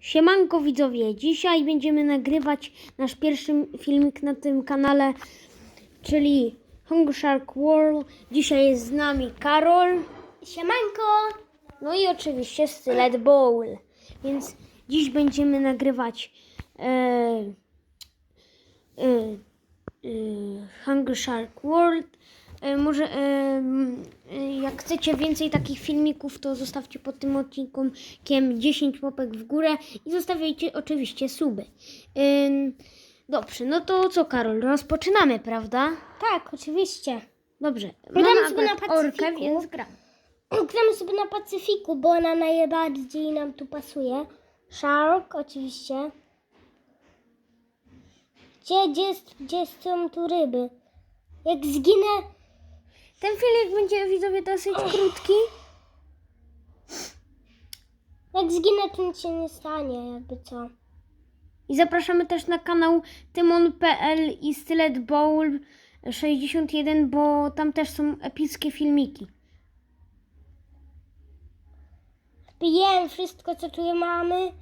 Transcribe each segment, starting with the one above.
Siemanko widzowie, dzisiaj będziemy nagrywać nasz pierwszy filmik na tym kanale, czyli Hunger Shark World. Dzisiaj jest z nami Karol, Siemanko! no i oczywiście Stylet Bowl. Więc dziś będziemy nagrywać e, e, e, Hunger Shark World. E, może e, e, jak chcecie więcej takich filmików, to zostawcie pod tym odcinkiem 10 łapek w górę i zostawiajcie oczywiście suby. Dobrze, no to co Karol, rozpoczynamy, prawda? Tak, oczywiście. Dobrze, Gramy sobie na akurat orkę, Pacyfiku. więc gra. Gramy sobie na Pacyfiku, bo ona najbardziej nam tu pasuje. Shark, oczywiście. Gdzie, gdzie, gdzie są tu ryby? Jak zginę, Ten filmik będzie widzowie dosyć krótki. jak zginę, to nic się nie stanie, jakby co. I zapraszamy też na kanał Tymon.pl i Stylet Bowl 61, bo tam też są epickie filmiki. Jem wszystko, co tu mamy.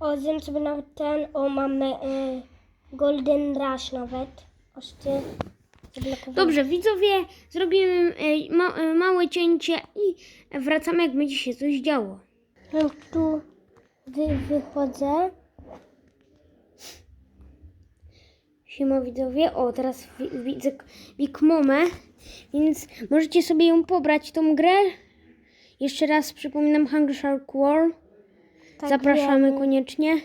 O, zjem sobie nawet ten, o, mamy y, Golden Rush nawet. Oście. Dobrze, widzowie, zrobimy e, ma, e, małe cięcie i wracamy, jak będzie się coś działo. No tu wy, wychodzę. Siema widzowie, o teraz wi- widzę k- Big Momę, więc możecie sobie ją pobrać, tą grę. Jeszcze raz przypominam Hungry Shark World. Tak Zapraszamy wiemy. koniecznie.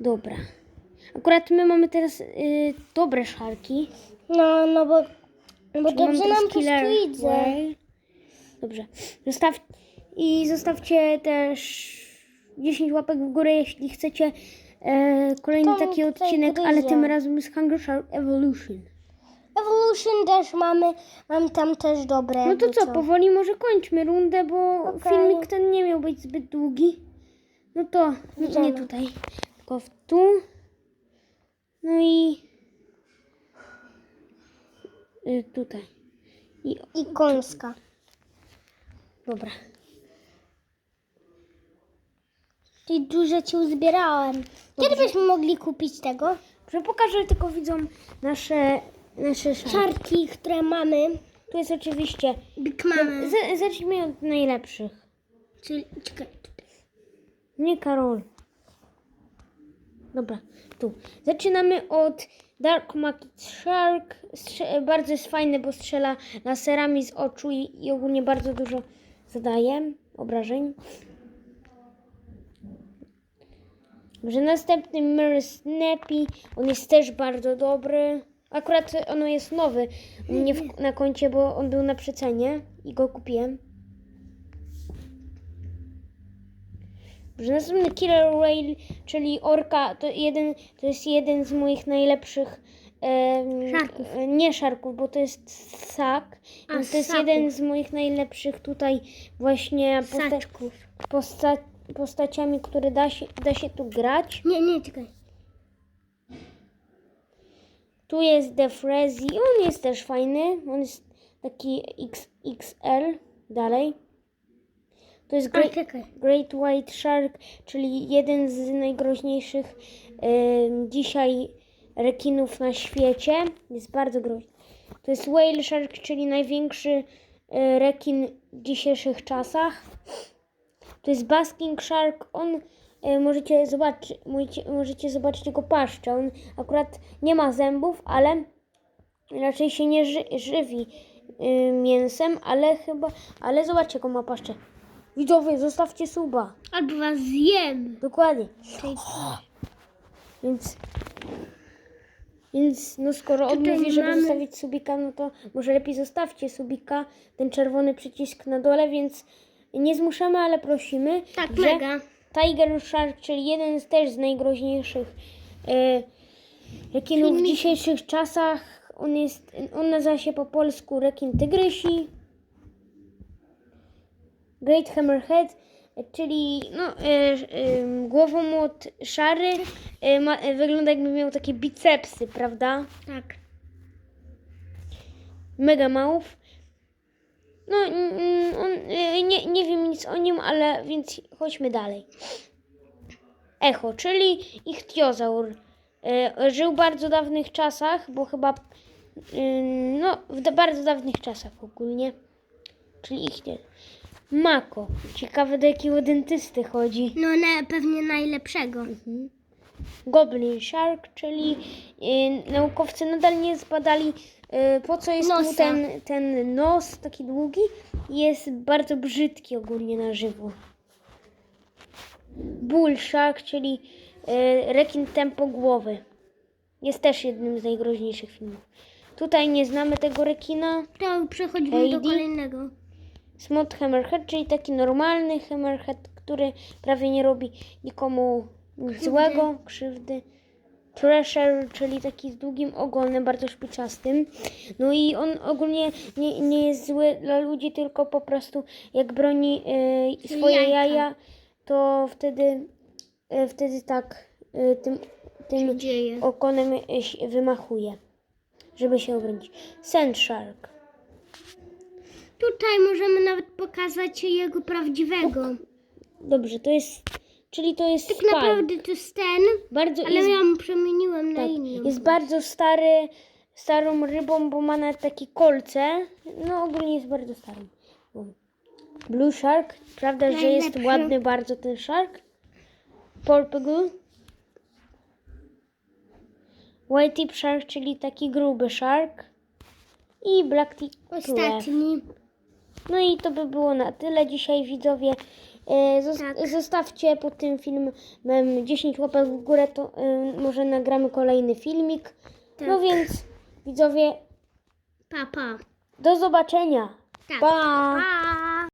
Dobra. Akurat my mamy teraz y, dobre szarki. No, no bo, bo Mamy dobrze nam po prostu idzie. Dobrze. Zostaw... I zostawcie też 10 łapek w górę, jeśli chcecie e, kolejny To taki tutaj odcinek, ale gryzie. tym razem z Hungry Shark Evolution. Evolution też mamy, mam tam też dobre. No to co, powoli może kończmy rundę, bo Okej. filmik ten nie miał być zbyt długi. No to nie, nie Idziemy. tutaj, tylko w tu. No i y, tutaj. I I końska. dobra. I dużo ci uzbierałem. Kiedy byśmy mogli kupić tego? Że pokażę tylko widzom nasze nasze szarki. Czarki, które mamy. Tu jest oczywiście. Big mamy. Z, zacznijmy od najlepszych. Czyli, czekaj, tutaj. Nie Karol. Dobra, tu. Zaczynamy od Dark Market Shark. Bardzo jest fajny, bo strzela laserami z oczu i, i ogólnie bardzo dużo zadaje obrażeń. Dobrze, następny Mirror Snappy. On jest też bardzo dobry. Akurat ono jest nowy na koncie, bo on był na przecenie i go kupiłem. Że następny Killer Whale, czyli orka, to, jeden, to jest jeden z moich najlepszych. em, Szarków. e, Nie szarków, bo to jest sak. A, Więc to jest ssaków. jeden z moich najlepszych tutaj właśnie posta- Saczków. posta- postaciami, które da się, da się tu grać. Nie, nie, czekaj. Tu jest The Frezzy, on jest też fajny. On jest taki XXL. Dalej. To jest Great. Great White Shark, czyli jeden z najgroźniejszych em, dzisiaj rekinów na świecie. Jest bardzo groźny. To jest Whale Shark, czyli największy e, rekin w dzisiejszych czasach. To jest Basking Shark. On e, możecie zobaczyć, możecie, możecie zobaczyć jego paszczę. On akurat nie ma zębów, ale raczej się nie ży, żywi y, mięsem, ale chyba, ale zobaczcie jaką ma paszczę. Widzowie, zostawcie suba. Albo was zjem. Dokładnie. Więc, więc no skoro on Tutaj mówi, żeby mamy- zostawić subika, no to może lepiej zostawcie subika, ten czerwony przycisk na dole, więc nie zmuszamy, ale prosimy. Tak, że mega. Tiger Shark, czyli jeden z też z najgroźniejszych e, rekinów w dzisiejszych czasach. On jest, on nazywa się po polsku rekin tygrysi. Great Hammerhead, czyli no, e, e, głowomłot szary, e, ma, wygląda jakby miał takie bicepsy, prawda? Tak. Mega Mouth. No, on, y, nie, nie wiem nic o nim, ale więc chodźmy dalej. Echo, czyli ichtiozaur. Żył w bardzo dawnych czasach, bo chyba y, no, w bardzo dawnych czasach ogólnie. Czyli ichtiozaur. Mako. Ciekawe do jakiego dentysty chodzi. No na, pewnie najlepszego. Goblin Shark, czyli y, naukowcy nadal nie zbadali y, po co jest mu Nosa. ten, ten nos taki długi. Jest bardzo brzydki ogólnie na żywo. Bull Shark, czyli y, rekin tempogłowy. Jest też jednym z najgroźniejszych filmów. Tutaj nie znamy tego rekina. To przechodzimy do Heidi? kolejnego. Smooth Hammerhead, czyli taki normalny Hammerhead, który prawie nie robi nikomu złego, krzywdy. Treasure, czyli taki z długim ogonem, bardzo szpiczastym. No i on ogólnie nie, nie jest zły dla ludzi, tylko po prostu jak broni e, swoje Jajka. jaja, to wtedy, e, wtedy tak e, tym, tym dzieje. ogonem się wymachuje, żeby się obronić. Sand Shark. Tutaj możemy nawet pokazać jego prawdziwego. Dobrze, to jest. Czyli to jest Tak naprawdę to jest ten, Bardzo ale jest, ja mu przemieniłem na tak, inną. jest bardzo stary, starą rybą, bo ma nawet takie kolce. No ogólnie jest bardzo starą. rybą. Blue Shark. Prawda, że jest Najlepszy. ładny bardzo ten shark. Portugal. White Tip Shark, czyli taki gruby shark. I Black Tip. Ostatni. No i to by było na tyle dzisiaj widzowie. E, Tak. Zostawcie pod tym filmem 10 łapek w górę, to e, może nagramy kolejny filmik. Tak. No więc widzowie, Pa, pa. do zobaczenia. Tak. Pa! Pa.